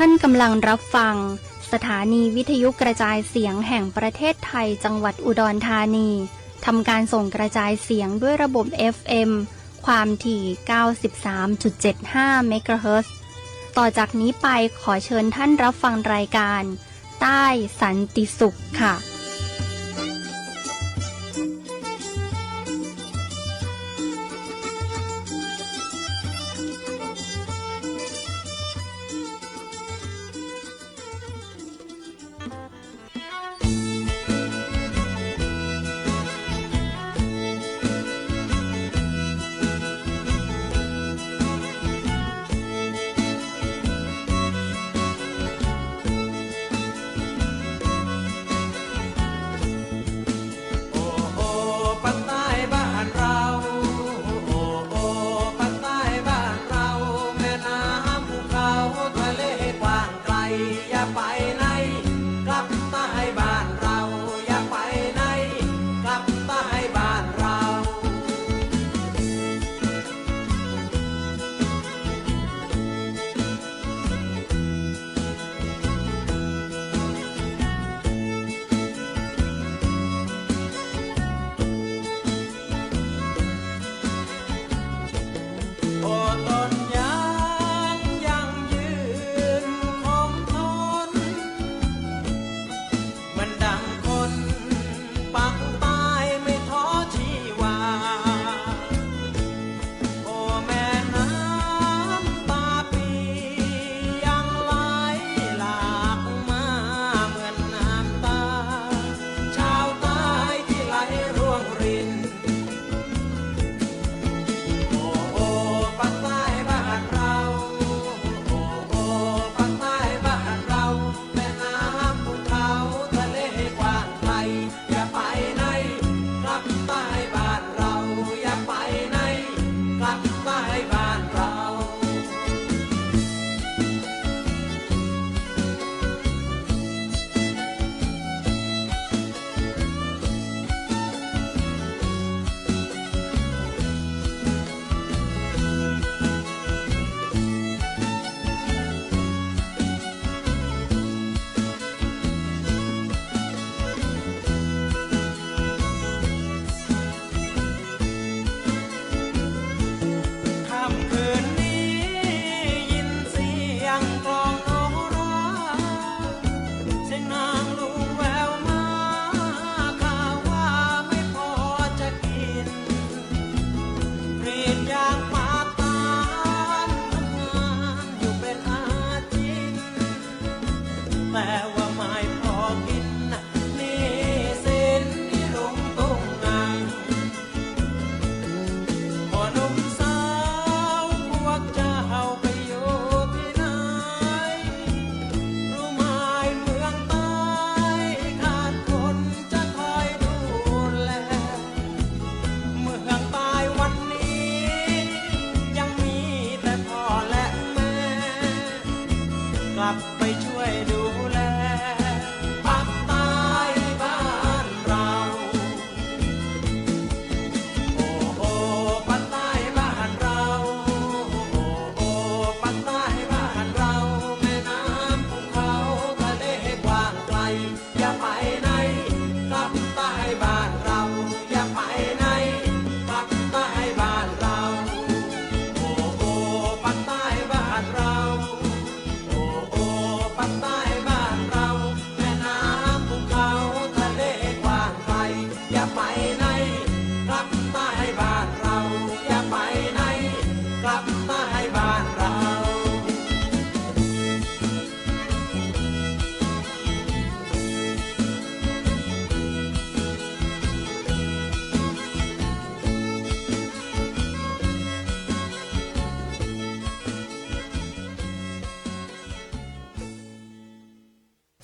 ท่านกำลังรับฟัง สถานีวิทยุกระจายเสียงแห่งประเทศไทยจังหวัดอุดรธานี ทำการส่งกระจายเสียงด้วยระบบ FM ความถี่ 93.75 เมกะเฮิรตซ์ ต่อจากนี้ไปขอเชิญท่านรับฟังรายการ ใต้สันติสุขค่ะ อ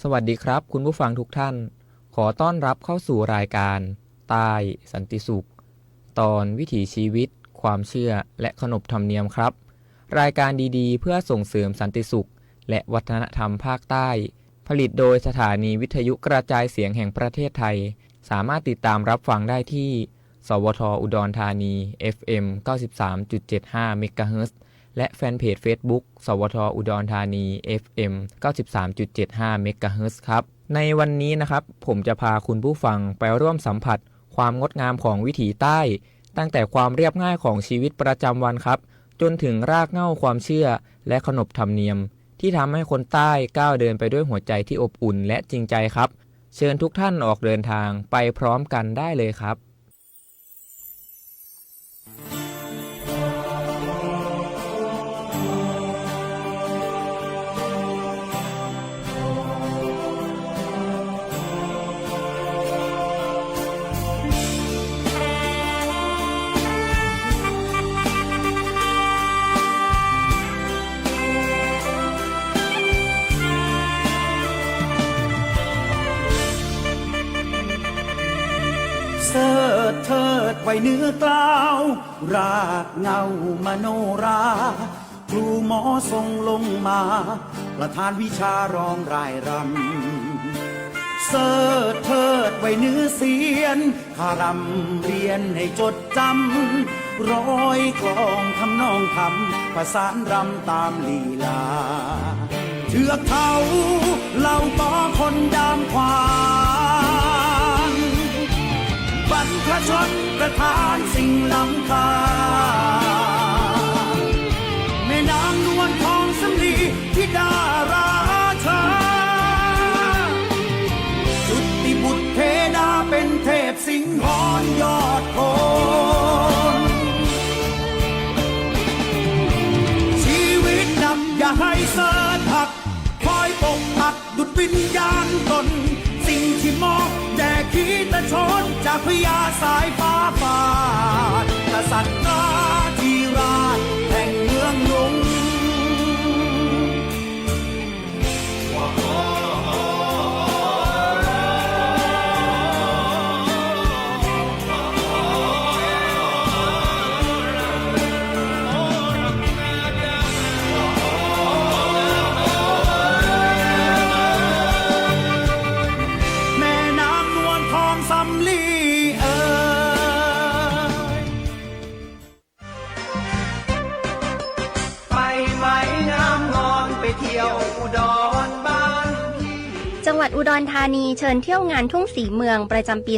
สวัสดีครับ คุณผู้ฟังทุกท่าน ขอต้อนรับเข้าสู่รายการใต้สันติสุข ตอนวิถีชีวิต ความเชื่อและขนบธรรมเนียมครับ รายการดีๆ เพื่อส่งเสริมสันติสุข และวัฒนธรรมภาคใต้ ผลิตโดยสถานีวิทยุกระจายเสียงแห่งประเทศไทย สามารถติดตามรับฟังได้ที่ สวทอุดรธานี FM 93.75เมกะเฮิรตซ์ และแฟนเพจ Facebook สวทอุดรธานี FM 93.75 MHz ครับ ในวันนี้นะครับผมจะพาคุณผู้ฟังไปร่วมสัมผัส ความงดงามของวิถีใต้ ตั้งแต่ความเรียบง่ายของชีวิตประจำวันครับ จนถึงรากเหง้าความเชื่อและขนบธรรมเนียม ที่ทำให้คนใต้ก้าวเดินไปด้วยหัวใจที่อบอุ่นและจริงใจครับ เชิญทุกท่านออกเดินทางไปพร้อมกันได้เลยครับ เนื้อกล้าว รากเงามโนรา ครูหมอทรงลงมา ประธานวิชารองรายรำ เสิร์ชเทิดไว้เนื้อเสียนขารำเรียนให้จดจำ ร้อยกลองทำนองคำประสานรำตามลีลาเทือกเขาเล่าปอคนดามควาน บรรพชนประทานสิ่งล้ำค่าแม่นางนวลทองสำลีที่ดาราชาจุติบุตรเทดาเป็นเทพสิงหอนยอดโคนชีวิตนำอย่าให้เสิร์ชหัก คอยปกปักดุดวิญญาณตนสิ่งที่มอบแด่ขีต ชนจากพญาสายฟ้าฟาดกษัตริย์ อุดรธานีเชิญเที่ยวงานทุ่งสีเมืองประจำปี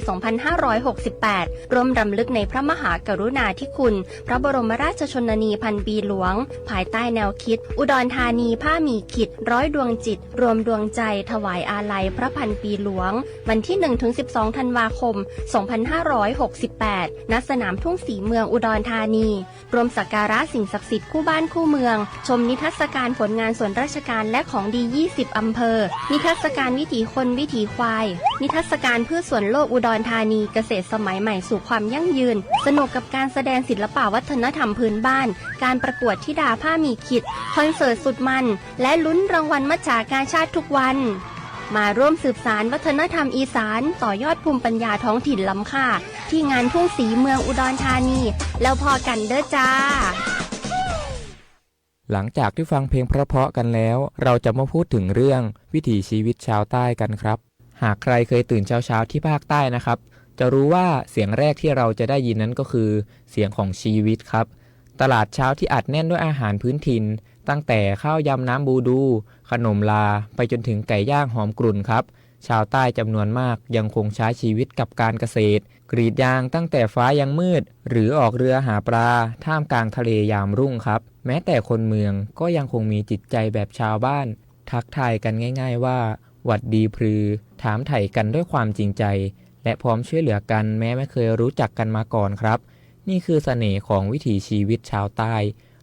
2568 ร่วมรำลึกในพระมหากรุณาธิคุณ พระบรมราชชนนีพันปีหลวง ภายใต้แนวคิด อุดรธานีผ้ามีขิด ร้อยดวงจิต รวมดวงใจถวายอาลัยพระพันปีหลวง วันที่ 1-12 ธันวาคม 2568 ณ สนามทุ่งสีเมืองอุดรธานีรวมสักการะสิ่งศักดิ์สิทธิ์คู่บ้านคู่เมือง ชมนิทรรศการผลงานส่วนราชการและของดี 20 อำเภอ นิทรรศการวิถีคคนวิถีควาย นิทรรศการพืชสวนโลกอุดรธานีเกษตรสมัยใหม่สู่ความยั่งยืน สนุกกับการแสดงศิลปะวัฒนธรรมพื้นบ้าน การประกวดทิดาผ้ามีขิด คอนเสิร์ตสุดมัน และลุ้นรางวัลมัจจาการชาติทุกวัน มาร่วมสืบสารวัฒนธรรมอีสานต่อยอดภูมิปัญญาท้องถิ่นล้ำค่า ที่งานทุ่งสีเมืองอุดรธานี แล้วพอกันเด้อจ้า หลังจากที่ฟังเพลงเพราะๆกันแล้ว เราจะมาพูดถึงเรื่องวิถีชีวิตชาวใต้กันครับ หากใครเคยตื่นเช้าๆที่ภาคใต้นะครับ จะรู้ว่าเสียงแรกที่เราจะได้ยินนั้นก็คือ เสียงของชีวิตครับ ตลาดเช้าที่อัดแน่นด้วยอาหารพื้นถิ่น ตั้งแต่ข้าวยำน้ำบูดู ขนมลาไปจนถึงไก่ย่างหอมกรุ่นครับ ชาวใต้จำนวนมากยังคงใช้ชีวิตกับการเกษตร กรีดยางตั้งแต่ฟ้ายังมืด หรือออกเรือหาปลา ท่ามกลางทะเลยามรุ่งครับ แม้แต่คนเมืองก็ยังคงมีจิตใจแบบชาวบ้าน ทักทายกันง่าย ๆ ว่า หวัดดีพรือ ถามไถ่กันด้วยความจริงใจ และพร้อมช่วยเหลือกันแม้ไม่เคยรู้จักกันมาก่อนครับ นี่คือเสน่ห์ของวิถีชีวิตชาวใต้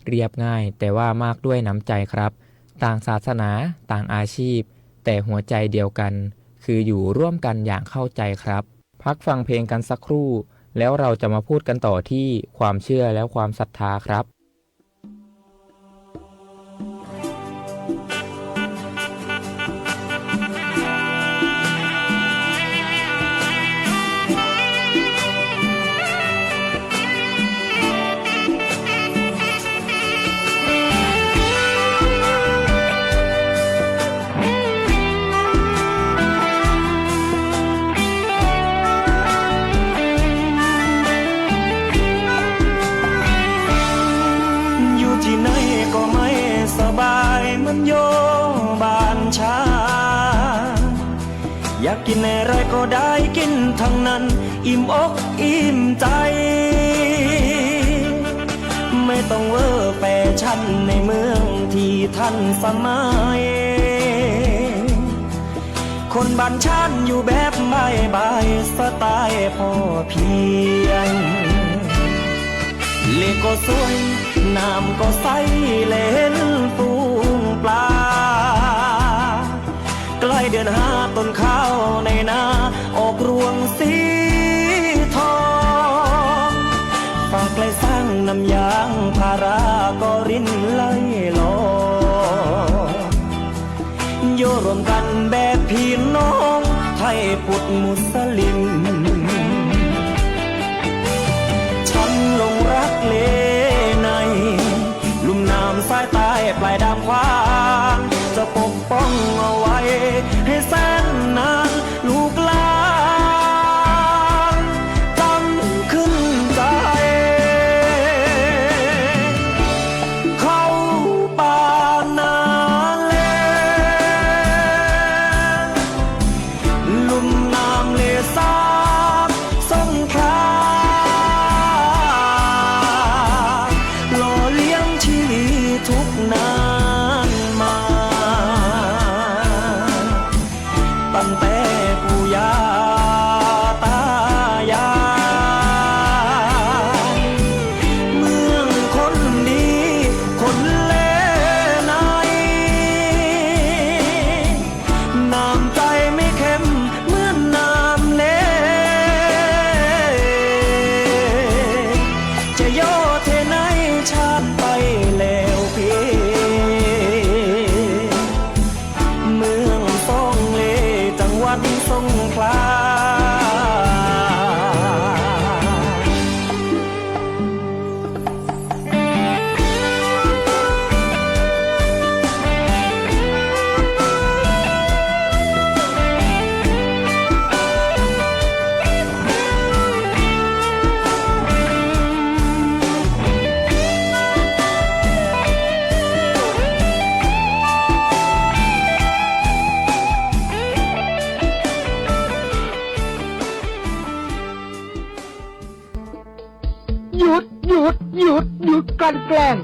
เรียบง่าย แต่ว่ามากด้วยน้ำใจครับ ต่างศาสนา ต่างอาชีพ แต่หัวใจเดียวกัน คืออยู่ร่วมกันอย่างเข้าใจครับ พักฟังเพลงกันสักครู่ แล้วเราจะมาพูดกันต่อที่ความเชื่อและความศรัทธาครับ อยากกินอะไรก็ได้กินทั้งนั้น อิ่มอกอิ่มใจ ไม่ต้องเวอร์แฟชั่นในเมืองที่ท่านสมัย คนบ้านชานอยู่แบบบายบายสไตล์พอเพียงเลก็สวย น้ำก็ใสเลนฟูงปลา ใกล้เดือนห้าต้นข้าวในนา ออกรวงสีทองฝากไกลสร้างน้ำยางพาราก็รินไหลลอโยรวมกันแบบพี่น้อง ไทยพุทธมุสลิม ฉันลงรักเลใน ลุ่มน้ำสายใต้ปลายดามควา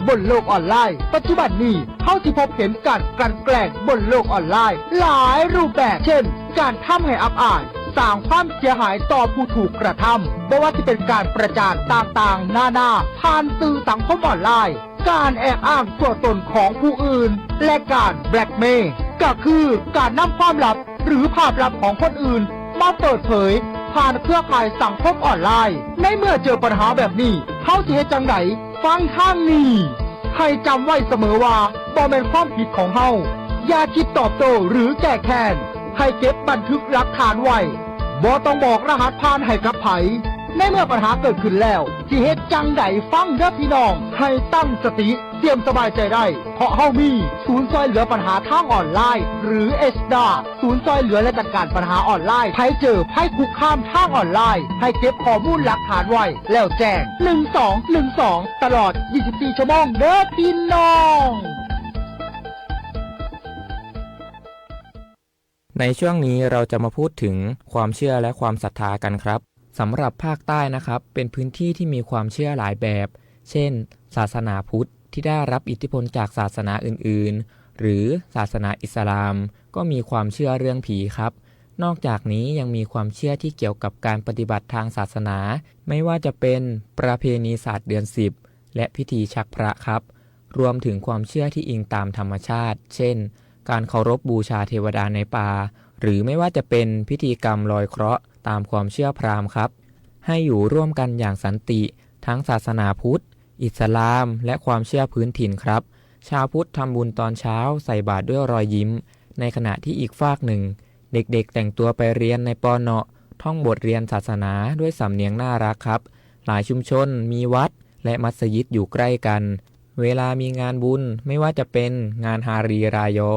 บนโลกออนไลน์ ปัจจุบันนี้เท่าที่พบเห็นการกลั่นแกล้งบนโลกออนไลน์ หลายรูปแบบ เช่น การทำให้อับอายสร้างความเสียหายต่อผู้ถูกกระทำไม่ว่าจะเป็นการประจานต่างๆ นานา ผ่านสื่อสังคมออนไลน์ การแอบอ้างตัวตนของผู้อื่น และการแบล็กเมย์ก็คือการนำความลับหรือภาพลับของคนอื่น มาเปิดเผย ผ่านเครือข่ายสังคมออนไลน์ ในเมื่อเจอปัญหาแบบนี้เขาเสียจังไหน ฟังข้างนี้ ให้จำไว้เสมอว่าบ่เป็นความผิดของเฮาอย่าคิดตอบโต้หรือแก้แค้นให้เก็บบันทึกหลักฐานไว้บ่ต้องบอกรหัสผ่านให้กับไผ ในเมื่อปัญหาเกิดขึ้นแล้วสิเฮ็ดจังไดฟังเด้อพี่น้อง ให้ตั้งสติเตรียมสบายใจได้ เพราะเฮามีศูนย์ซอยเหลือปัญหาทางออนไลน์ หรือเอสดาศูนย์ซอยเหลือและจัดการปัญหาออนไลน์ไผเจอไผคุกข้ามทางออนไลน์ ให้เก็บข้อมูลหลักฐานไว้ แล้วแจ้ง 1212 ตลอด 24 ชั่วโมงเด้อพี่น้องในช่วงนี้เราจะมาพูดถึงความเชื่อและความศรัทธากันครับ สำหรับภาคใต้นะครับ เป็นพื้นที่ที่มีความเชื่อหลายแบบ เช่น ศาสนาพุทธที่ได้รับอิทธิพลจากศาสนาอื่นๆ หรือศาสนาอิสลาม ก็มีความเชื่อเรื่องผีครับ นอกจากนี้ยังมีความเชื่อที่เกี่ยวกับการปฏิบัติทางศาสนา ไม่ว่าจะเป็นประเพณีศาสตร์เดือนสิบและพิธีชักพระครับ รวมถึงความเชื่อที่อิงตามธรรมชาติ เช่น การเคารพบูชาเทวดาในป่า หรือไม่ว่าจะเป็นพิธีกรรมลอยเคราะห์ ตามความเชื่อพราหมณ์ครับ ให้อยู่ร่วมกันอย่างสันติ ทั้งศาสนาพุทธ อิสลาม และความเชื่อพื้นถิ่นครับ ชาวพุทธทำบุญตอนเช้าใส่บาตรด้วยรอยยิ้ม ในขณะที่อีกฝากหนึ่ง เด็กๆ แต่งตัวไปเรียนในปอเนาะท่องบทเรียนศาสนาด้วยสำเนียงน่ารักครับ หลายชุมชน มีวัด และมัสยิดอยู่ใกล้กัน เวลามีงานบุญไม่ว่าจะเป็นงานฮารีรายอ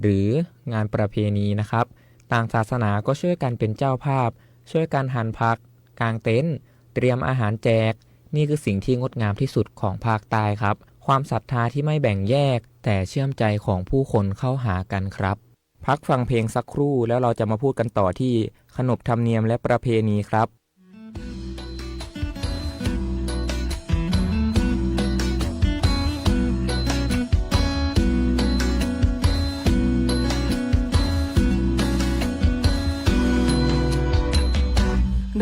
หรืองานประเพณีนะครับ ต่างศาสนาก็ช่วยกันเป็นเจ้าภาพ ช่วยกันหันพัก กางเต็นท์เตรียมอาหารแจก นี่คือสิ่งที่งดงามที่สุดของภาคใต้ครับ ความศรัทธาที่ไม่แบ่งแยก แต่เชื่อมใจของผู้คนเข้าหากันครับ พักฟังเพลงสักครู่แล้วเราจะมาพูดกันต่อที่ขนบธรรมเนียมและประเพณีครับ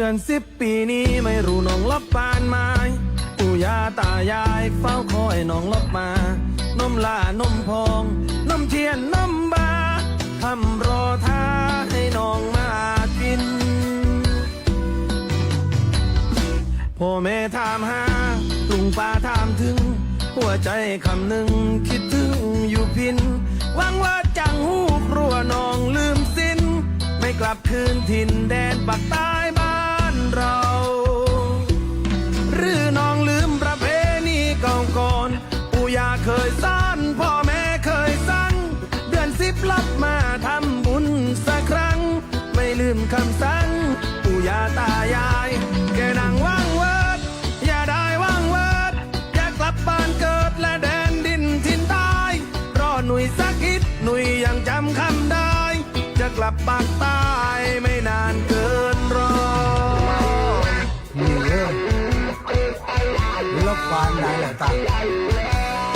ดือนสิบปีนี้ไม่รู้น้องลบปานไม้ปู่ย่าตายายเฝ้าคอยน้องลบมานมลานมพองนมเทียนนมบาทำรอท่าให้น้องมากินพ่อแม่ถามหาลุงป้าถามถึง หัวใจคำหนึ่งคิดถึงอยู่พินหวังว่าจังหูครัวน้องลืมสิ้น ไม่กลับคืนถิ่นแดนปักใต้ เรา หรือน้องลืมประเพณีเก่าก่อนปู่ย่าเคยสอนพ่อแม่เคยสั่งเดือนสิบลับมาทำบุญสักครั้ง ไม่ลืมคำสั่งปู่ย่าตายาย แกนั่งว่างเวิร์ดอย่าได้ว่างเวิร์ดอยากกลับบ้านเกิดและแดนดินทินใต้รอหนุ่ยสักอิดหนุ่ยยังจำคำได้ จะกลับปากใต้ไม่นานเกินานได้แล้ว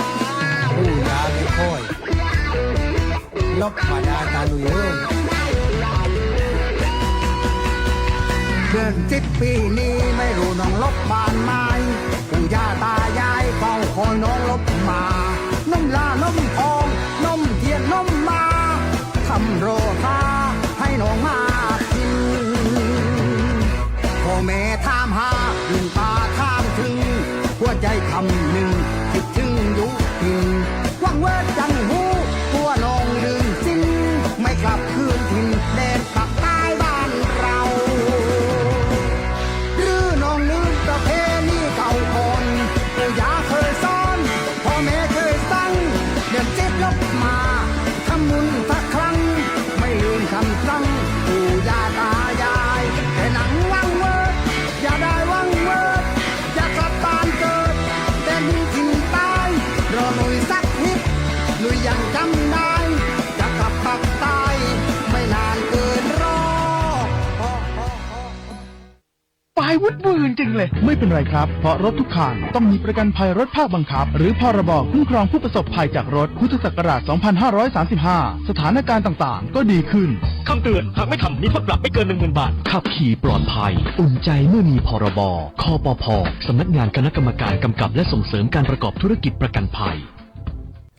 ตังผู้ยาไม่ค่อยลบมาด้ตาลุยเริ่มเดือนสิบปีนี้ไม่รู้น้องลบบานไม้ปู่ย่าตายายเฝ้าคอยน้องลบมาน้ำลาน้ำทองน้ำเทียนน้ำมาทำโรคาให้น้องมากินพ่อแม่ ใจคำหนึ่งคิดถึงอยู่พินหวังเว่าจังหู ปลายวุดมือจริงเลย ไม่เป็นไรครับ เพราะรถทุกคันต้องมีประกันภัยรถภาคบังคับ หรือพรบคุ้มครองผู้ประสบภัยจากรถพุทธศักราช 2535 สถานการณ์ต่างๆ ก็ดีขึ้นคำเตือนหากไม่ทำมีโทษปรับไม่เกิน 1 0,000 บาท ขับขี่ปลอดภัย อุ่นใจเมื่อมีพรบคอปพสำนักงานคณะกรรมการกำกับ และส่งเสริมการประกอบธุรกิจประกันภัย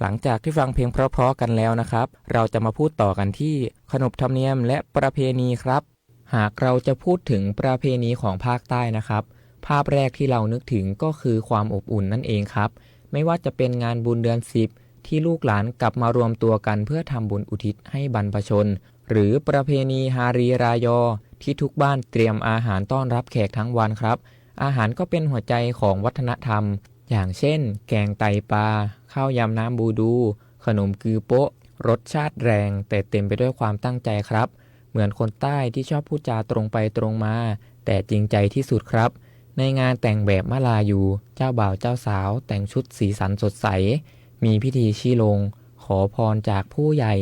หลังจากที่ฟังเพลงเพราะๆกันแล้วนะครับ เราจะมาพูดต่อกันที่ขนบธรรมเนียมและประเพณีครับ หากเราจะพูดถึงประเพณีของภาคใต้นะครับ ภาพแรกที่เรานึกถึงก็คือความอบอุ่นนั่นเองครับ ไม่ว่าจะเป็นงานบุญเดือนสิบที่ลูกหลานกลับมารวมตัวกันเพื่อทำบุญอุทิศให้บรรพชน หรือประเพณีฮารีรายอ ที่ทุกบ้านเตรียมอาหารต้อนรับแขกทั้งวันครับ อาหารก็เป็นหัวใจของวัฒนธรรม อย่างเช่น แกงไตปลาข้าวยำน้ำบูดู ขนมกือโปะรสชาติแรง แต่เต็มไปด้วยความตั้งใจครับ เหมือนคนใต้ที่ชอบพูดจาตรงไปตรงมา แต่จริงใจที่สุดครับ ในงานแต่งแบบมะลายูเจ้าบ่าวเจ้าสาว แต่งชุดสีสันสดใส มีพิธีชี้ลง ขอพรจากผู้ใหญ่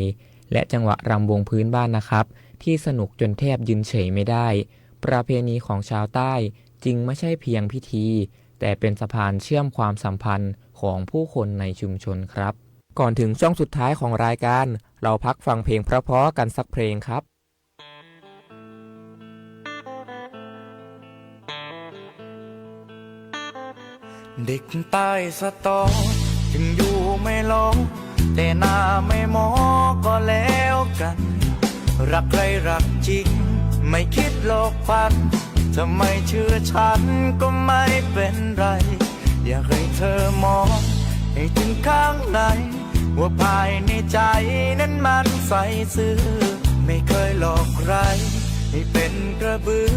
และจังหวะรำวงพื้นบ้านนะครับ ที่สนุกจนแทบยืนเฉยไม่ได้ ประเพณีของชาวใต้จึงไม่ใช่เพียงพิธี แต่เป็นสะพานเชื่อมความสัมพันธ์ของผู้คนในชุมชนครับ ก่อนถึงช่วงสุดท้ายของรายการ เราพักฟังเพลงเพราะๆกันสักเพลงครับ เด็กใต้สตอ ถึงอยู่ไม่ลงแต่หน้าไม่มอก็แล้วกัน รักใครรักจริง ไม่คิดหลอกฟันทำไมเชื่อฉันก็ไม่เป็นไร อยากให้เธอมอง ให้ถึงข้างใน ว่าภายในใจนั้นมันใสซื่อ ไม่เคยหลอกใคร ให้เป็นกระบือ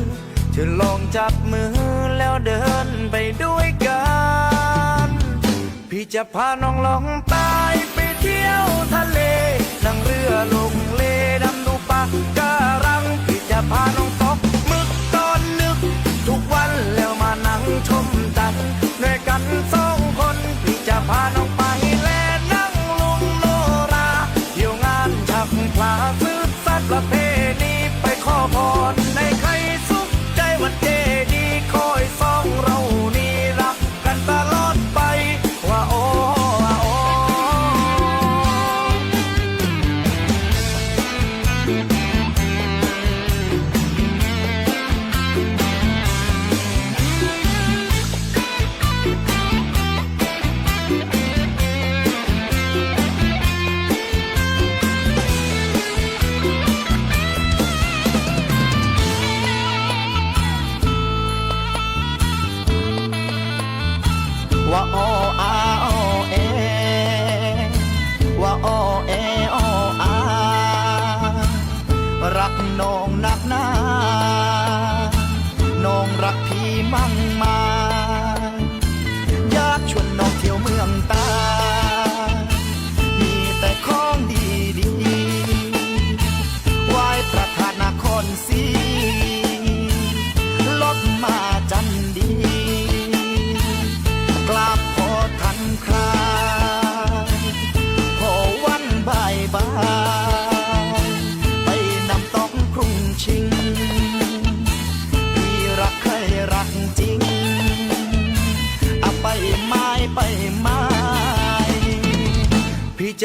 เธอลองจับมือแล้วเดินไปด้วยกัน พี่จะพาน้องลองตายไปเที่ยวทะเล นั่งเรือลงเลดำดูปลาการัง พี่จะพาน้องตกมึกตอนนึก ทุกวันแล้วมานั่งชมตันด้วยกันสองคน พี่จะพาน้องไปแลนั่งลุงโนราเที่ยวงานชักพลาซื้อสัตว์ประเพ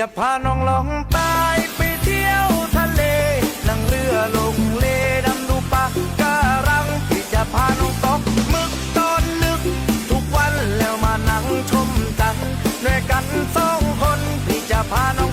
จะพาน้องลองตายไปเที่ยวทะเล นั่งเรือลงเลดำดูปะการัง พี่จะพาน้องตกหมึกตอนนึก ทุกวันแล้วมานั่งชมกันด้วยกันสองคน พี่จะพาน้อง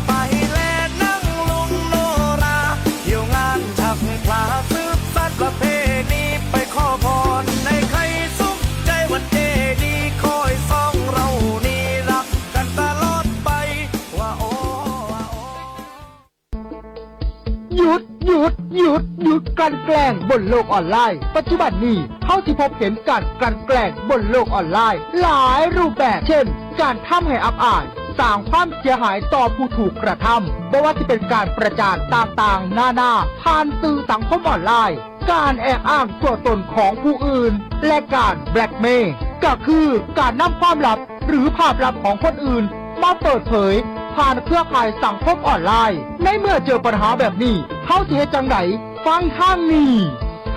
หยุดหยุดหยุดหยุดการแกล้งบนโลกออนไลน์ ปัจจุบันนี้เท่าที่พบเห็นการกลั่นแกล้งบนโลกออนไลน์ หลายรูปแบบ เช่น การทำให้อับอายสร้างความเสียหายต่อผู้ถูกกระทำไม่ว่าจะเป็นการประจานต่างๆ นานา ผ่านสื่อสังคมออนไลน์ การแอบอ้างตัวตนของผู้อื่น และการแบล็กเมย์ก็คือการนำความลับหรือภาพลับของคนอื่น มาเปิดเผย ผ่านเครือข่ายสังคมออนไลน์ ในเมื่อเจอปัญหาแบบนี้เขาเสียจังไหนฟังข้างนี้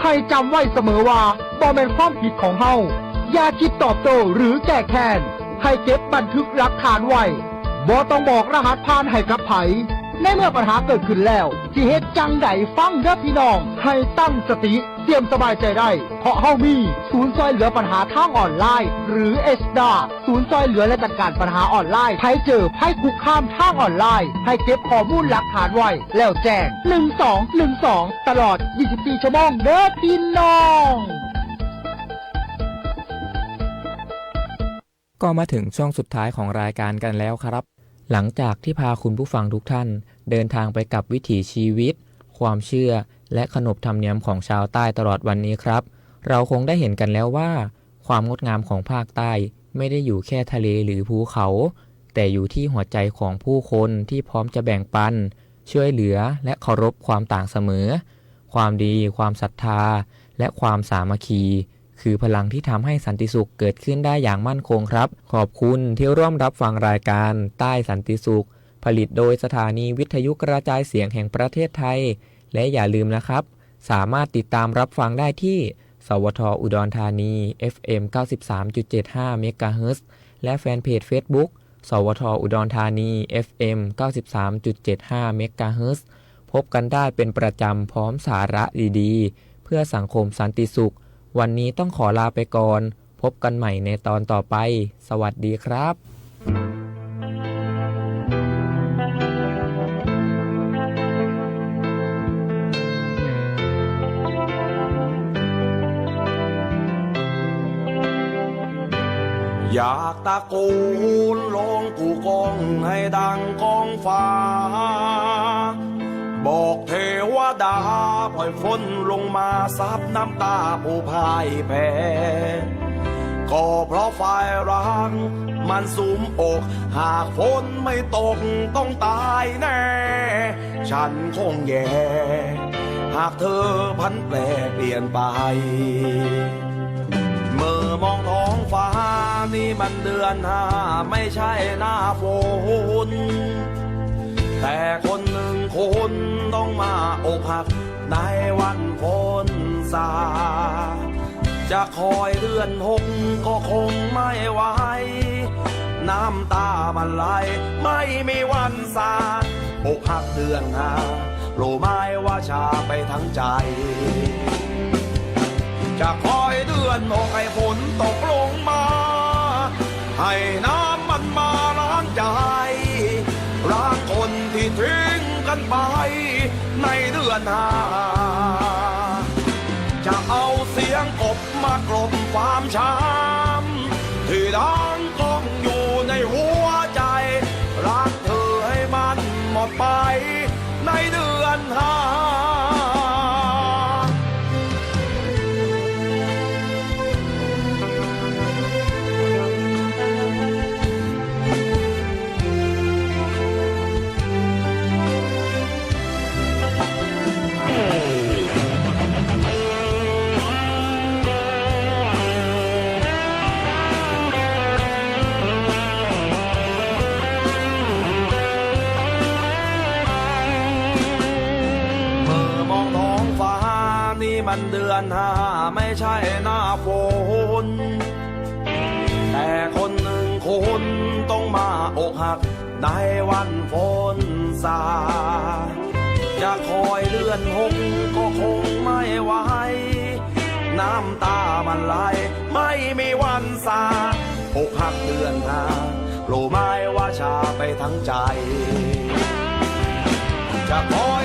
ให้จำไว้เสมอว่าบ่เป็นความผิดของเฮาอย่าคิดตอบโต้หรือแก้แค้นให้เก็บบันทึกหลักฐานไว้บ่ต้องบอกรหัสผ่านให้กับไผ ในเมื่อปัญหาเกิดขึ้นแล้วสิเฮ็ดจังไดฟังเด้อพี่น้อง ให้ตั้งสติเตรียมสบายใจได้ เพราะเฮามีศูนย์ซอยเหลือปัญหาทางออนไลน์ หรือเอสดาศูนย์ซอยเหลือและจัดการปัญหาออนไลน์ใครเจอภัยคุกคามทางออนไลน์ ให้เก็บข้อมูลหลักฐานไว้ แล้วแจ้ง 1212 ตลอด 24 ชั่วโมงเด้อพี่น้องก็มาถึงช่วงสุดท้ายของรายการกันแล้วครับ หลังจากที่พาคุณผู้ฟังทุกท่าน เดินทางไปกับวิถีชีวิต ความเชื่อ และขนบธรรมเนียมของชาวใต้ตลอดวันนี้ครับ เราคงได้เห็นกันแล้วว่า ความงดงามของภาคใต้ไม่ได้อยู่แค่ทะเลหรือภูเขา แต่อยู่ที่หัวใจของผู้คนที่พร้อมจะแบ่งปัน ช่วยเหลือและเคารพความต่างเสมอ ความดี ความศรัทธา และความสามัคคี คือพลังที่ทำให้สันติสุขเกิดขึ้นได้อย่างมั่นคงครับ ขอบคุณที่ร่วมรับฟังรายการใต้สันติสุข ผลิตโดยสถานีวิทยุกระจายเสียงแห่งประเทศไทย และอย่าลืมนะครับ สามารถติดตามรับฟังได้ที่ สวทอุดรธานี FM 93.75เมกะเฮิรตซ์และแฟนเพจ Facebook สวทอุดรธานี FM 93.75เมกะเฮิรตซ์พบกันได้เป็นประจำพร้อมสาระดีๆ เพื่อสังคมสันติสุข วันนี้ต้องขอลาไปก่อน พบกันใหม่ในตอนต่อไป สวัสดีครับอยากตะโกนลงกูกองให้ดังกองฟ้า บอกเทวดาปล่อยฝนลงมาซับน้ำตาผู้พ่ายแพ้ ก็เพราะฝ่ายร้างมันสุมอก หากฝนไม่ตกต้องตายแน่ ฉันคงแย่ หากเธอพันแปลเปลี่ยนไป เมื่อมองท้องฟ้านี่มันเดือนห้าไม่ใช่หน้าฝน แต่คนหนึ่งคนต้องมาอกหักในวันฝนสา จะคอยเลื่อนหงก็คงไม่ไหว น้ำตามันไหลไม่มีวันสาอกหักเดือนห้ารู้ไหมว่าชาไปทั้งใจ จะคอยเดือนออกให้ฝนตกลงมา ให้น้ำมันมาล้างใจ ทิ้งกันไป ในเดือนห้าจะเอาเสียงกบมากลบความช้ำที่ดังก้อง นเดือนหาไม่ใช่หน้าฝนแต่คนหนึ่งคนต้องมาอกหักในวันฝนสาจะคอยเลื่อนหงก็คงไม่ไหวน้ำตามันไหลไม่มีวันสาอกหักเดือนหารู้ไหมว่าชาไปทั้งใจ จะคอย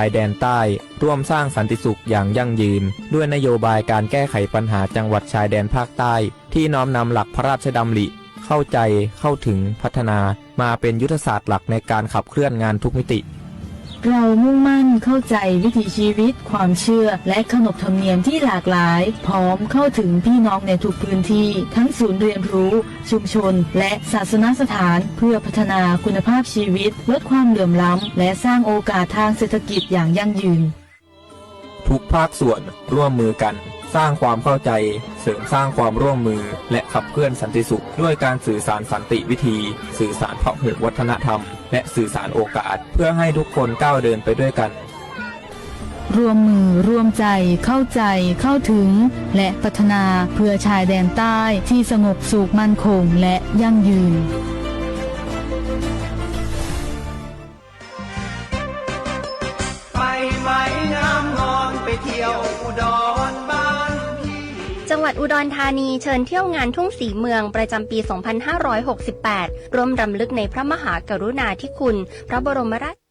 ายแดนใต้ ร่วมสร้างสันติสุขอย่างยั่งยืน ด้วยนโยบายการแก้ไขปัญหาจังหวัดชายแดนภาคใต้ ที่น้อมนำหลักพระราชดำริ เข้าใจเข้าถึงพัฒนา มาเป็นยุทธศาสตร์หลักในการขับเคลื่อนงานทุกมิติ เรามุ่งมั่นเข้าใจวิถีชีวิต ความเชื่อ และขนบธรรมเนียมที่หลากหลาย พร้อมเข้าถึงพี่น้องในทุกพื้นที่ ทั้งศูนย์เรียนรู้ ชุมชน และศาสนสถาน เพื่อพัฒนาคุณภาพชีวิต ลดความเหลื่อมล้ำ และสร้างโอกาสทางเศรษฐกิจอย่างยั่งยืน ทุกภาคส่วนร่วมมือกันสร้างความเข้าใจ เสริมสร้างความร่วมมือ และขับเคลื่อนสันติสุข ด้วยการสื่อสารสันติวิธี สื่อสารพหุวัฒนธรรม และสื่อสารโอกาสเพื่อให้ทุกคนก้าวเดินไปด้วยกัน รวมมือรวมใจเข้าใจเข้าถึง และพัฒนาเพื่อชายแดนใต้ที่สงบสุขมั่นคงและยั่งยืน วัดอุดรธานีเชิญเที่ยวงานทุ่งสีเมืองประจำปี 2568 ร่วมรำลึกในพระมหากรุณาธิคุณ พระบรมราช